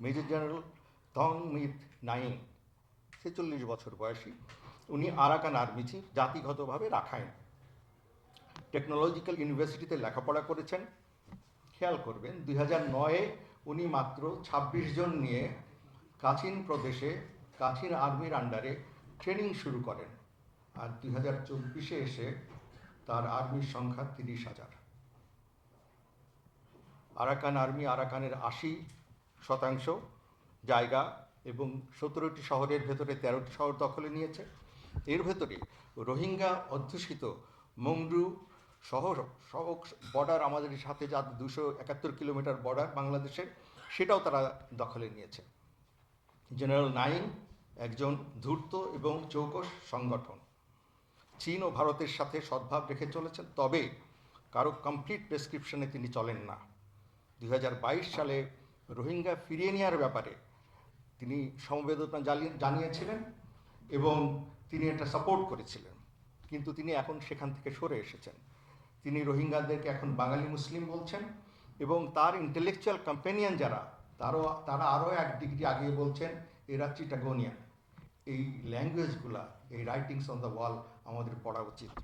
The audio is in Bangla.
Major general Tun Myat Naing ছেচল্লিশ বছর বয়সী। উনি আরাকান আর্মি চিফ জাতিগতভাবে রাখাইন। টেকনোলজিক্যাল ইউনিভার্সিটিতে লেখাপড়া করেছেন। খেয়াল করবেন, দুই হাজার নয়ে উনি মাত্র ২৬ জন নিয়ে কাছিন প্রদেশে, কাছিন আর্মির আন্ডারে ট্রেনিং শুরু করেন। আর দুই হাজার চব্বিশে এসে তার আর্মির সংখ্যা তিরিশ হাজার। আরাকান আর্মি আরাকানের আশি শতাংশ জায়গা এবং সতেরোটি শহরের ভেতরে তেরোটি শহর দখলে নিয়েছে। এর ভেতরে রোহিঙ্গা অধ্যুষিত মংডু শহর সহ বর্ডার আমাদের সাথে যা দুশো একাত্তর কিলোমিটার বর্ডার বাংলাদেশের, সেটাও তারা দখলে নিয়েছে। জেনারেল নাইন একজন ধূর্ত এবং চৌকস সংগঠন। চীন ও ভারতের সাথে সদ্ভাব রেখে চলেছেন, তবে কারও কমপ্লিট প্রেসক্রিপশনে তিনি চলেন না। দু হাজার বাইশ সালে রোহিঙ্গা ফিরিয়ে নেওয়ার ব্যাপারে তিনি সমবেদনা জানিয়ে- জানিয়েছিলেন এবং তিনি এটা সাপোর্ট করেছিলেন। কিন্তু তিনি এখন সেখান থেকে সরে এসেছেন। তিনি রোহিঙ্গাদেরকে এখন বাঙালি মুসলিম বলছেন এবং তার ইন্টেলেকচুয়াল কম্পেনিয়ান যারা, তারও, তারা আরও এক ডিগ্রি আগিয়ে বলছেন, এরা চিটাগোনিয়ান। এই ল্যাঙ্গুয়েজগুলা এই রাইটিংস অন দ্য ওয়াল আমাদের পড়া উচিত।